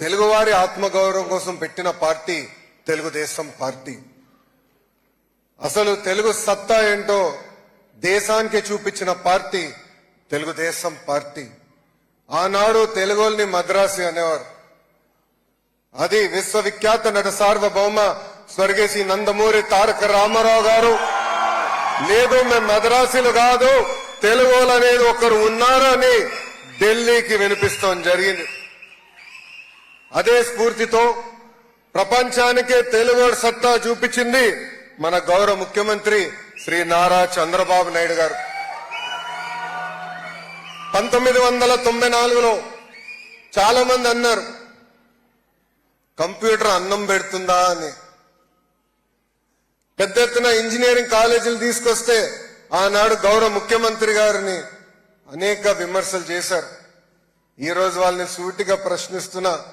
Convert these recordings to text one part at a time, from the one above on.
తెలుగువారి ఆత్మగౌరవం కోసం పెట్టిన పార్టీ తెలుగుదేశం పార్టీ. అసలు తెలుగు సత్తా ఏంటో దేశానికి చూపించిన పార్టీ తెలుగుదేశం పార్టీ. ఆనాడు తెలుగుల్ని మద్రాసి అనేవారు. అది విశ్వవిఖ్యాత నట సార్వభౌమ స్వర్గేసి నందమూరి తారక రామారావు గారు. లేదు మేము మద్రాసులు కాదు తెలుగులు అనేది ఒకరు ఉన్నారని అని ఢిల్లీకి వినిపిస్తాం జరిగింది. అదే స్ఫూర్తితో ప్రపంచానికే తెలుగు సత్తా చూపించింది మన గౌరవ ముఖ్యమంత్రి శ్రీ నారా చంద్రబాబు నాయుడు గారు. పంతొమ్మిది వందల తొంభై నాలుగులో చాలా మంది అన్నారు కంప్యూటర్ అన్నం పెడుతుందా అని. పెద్ద ఎత్తున ఇంజనీరింగ్ కాలేజీలు తీసుకొస్తే ఆనాడు గౌరవ ముఖ్యమంత్రి గారిని అనేక విమర్శలు చేశారు. ఈ రోజు వాళ్ళని సూటిగా ప్రశ్నిస్తున్నా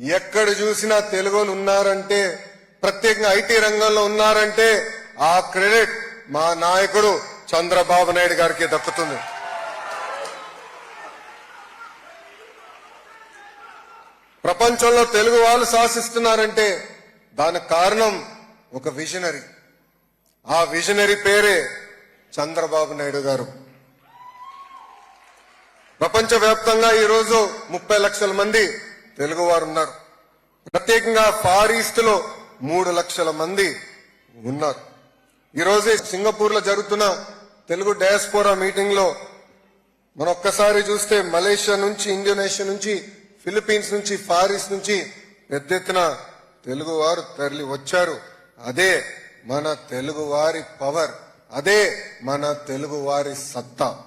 ఎక్కడ చూసినా తెలుగులు ఉన్నారంటే ప్రత్యేకంగా ఐటీ రంగంలో ఉన్నారంటే ఆ క్రెడిట్ మా నాయకుడు చంద్రబాబు నాయుడు గారికి దక్కుతుంది. ప్రపంచంలో తెలుగు వాళ్ళు శాసిస్తున్నారంటే దానికి కారణం ఒక విజనరీ. ఆ విజనరీ పేరే చంద్రబాబు నాయుడు గారు. ప్రపంచవ్యాప్తంగా ఈరోజు ముప్పై లక్షల మంది తెలుగు వారు ఉన్నారు ప్రత్యేకంగా ఫార్ ఈస్ట్లో మూడు లక్షల మంది ఉన్నారు. ఈరోజు సింగపూర్లో జరుగుతున్న తెలుగు డయాస్పోరా మీటింగ్లో మనం ఒక్కసారి చూస్తే మలేషియా నుంచి ఇండోనేషియా నుంచి ఫిలిప్పీన్స్ నుంచి ఫార్ ఈస్ట్ నుంచి పెద్ద ఎత్తున తెలుగు వారు తరలి వచ్చారు. అదే మన తెలుగు వారి పవర్ అదే మన తెలుగు వారి సత్తా.